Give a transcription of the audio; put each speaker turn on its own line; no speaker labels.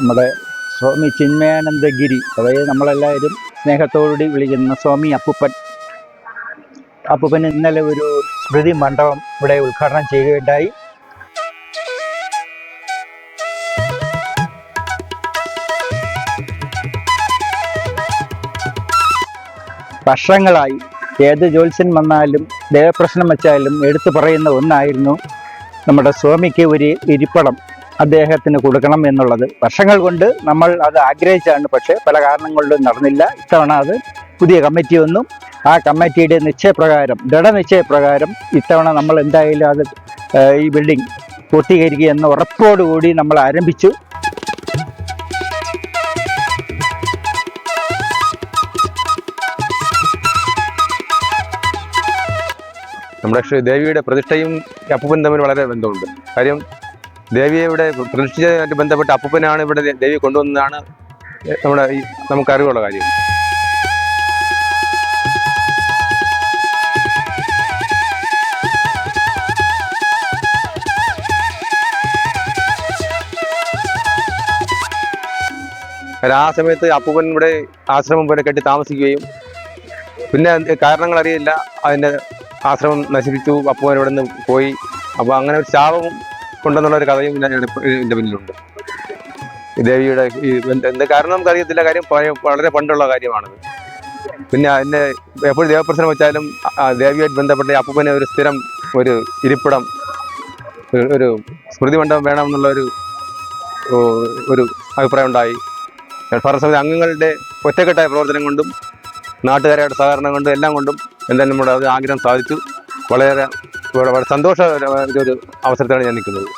നമ്മുടെ സ്വാമി ചിന്മയാനന്ദഗിരി അതായത് നമ്മളെല്ലാവരും സ്നേഹത്തോടുകൂടി വിളിക്കുന്ന സ്വാമി അപ്പൂപ്പൻ. അപ്പൂപ്പൻ ഇന്നലെ ഒരു സ്മൃതി മണ്ഡപം ഇവിടെ ഉദ്ഘാടനം ചെയ്യുകയുണ്ടായി. വർഷങ്ങളായി ഏത് ജ്യോത്സ്യൻ വന്നാലും ദേവപ്രശ്നം വെച്ചാലും എടുത്തു പറയുന്ന ഒന്നായിരുന്നു നമ്മുടെ സ്വാമിക്ക് ഒരു ഇരിപ്പടം. അദ്ദേഹത്തിന് കൊടുക്കണം എന്നുള്ളത്. വർഷങ്ങൾ കൊണ്ട് നമ്മൾ അത് ആഗ്രഹിച്ചാണ് പക്ഷേ പല കാരണങ്ങളിലും നടന്നില്ല. ഇത്തവണ അത് പുതിയ കമ്മിറ്റി വന്നു. ആ കമ്മിറ്റിയുടെ നിശ്ചയപ്രകാരം ദൃഢനിശ്ചയപ്രകാരം ഇത്തവണ നമ്മൾ എന്തായാലും അത് ഈ ബിൽഡിംഗ് പൂർത്തീകരിക്കുക എന്ന ഉറപ്പോടുകൂടി നമ്മൾ ആരംഭിച്ചു.
നമ്മുടെ ശ്രീ ദേവിയുടെ പ്രതിഷ്ഠയും ഈ തമ്മിൽ വളരെ ബന്ധമുണ്ട്. കാര്യം ദേവിയെ ഇവിടെ പ്രതിഷ്ഠിച്ചതുമായിട്ട് ബന്ധപ്പെട്ട് അപ്പൂപ്പനാണ് ഇവിടെ ദേവി കൊണ്ടുവന്നതാണ് നമ്മുടെ ഈ നമുക്ക് അറിവുള്ള കാര്യം. ആ സമയത്ത് അപ്പൂപ്പൻ ഇവിടെ ആശ്രമം പോലെ കെട്ടി താമസിക്കുകയും പിന്നെ കാരണങ്ങൾ അറിയില്ല. അതിന്റെ ആശ്രമം നശിപ്പിച്ചു. അപ്പൂപ്പൻ ഇവിടെ നിന്ന് പോയി. അപ്പോൾ അങ്ങനെ ഒരു ശാപം കൊണ്ടെന്നുള്ള ഒരു കഥയും ഇതിന്റെ എന്റെ പിന്നിലുണ്ട്. ദേവിയുടെ ഈ എന്ത് കാരണം നമുക്ക് അറിയത്തില്ല കാര്യം വളരെ പണ്ടുള്ള കാര്യമാണത്. പിന്നെ അതിന്റെ എപ്പോഴും ദേവപ്രശ്നം വെച്ചാലും ദേവിയായിട്ട് ബന്ധപ്പെട്ട അപ്പൂപ്പനെ ഒരു സ്ഥിരം ഒരു ഇരിപ്പിടം ഒരു- സ്മൃതി മണ്ഡപം വേണം എന്നുള്ള ഒരു ഒരു അഭിപ്രായം ഉണ്ടായി. ഭരണസമിതി അംഗങ്ങളുടെ ഒറ്റക്കെട്ടായ പ്രവർത്തനം കൊണ്ടും നാട്ടുകാരുടെ സഹകരണം കൊണ്ടും എല്ലാം കൊണ്ടും എന്തായാലും നമ്മുടെ ആഗ്രഹം സാധിച്ചു. വളരെ സന്തോഷ ഒരു അവസരത്തിലാണ് ഞാൻ നിൽക്കുന്നത്.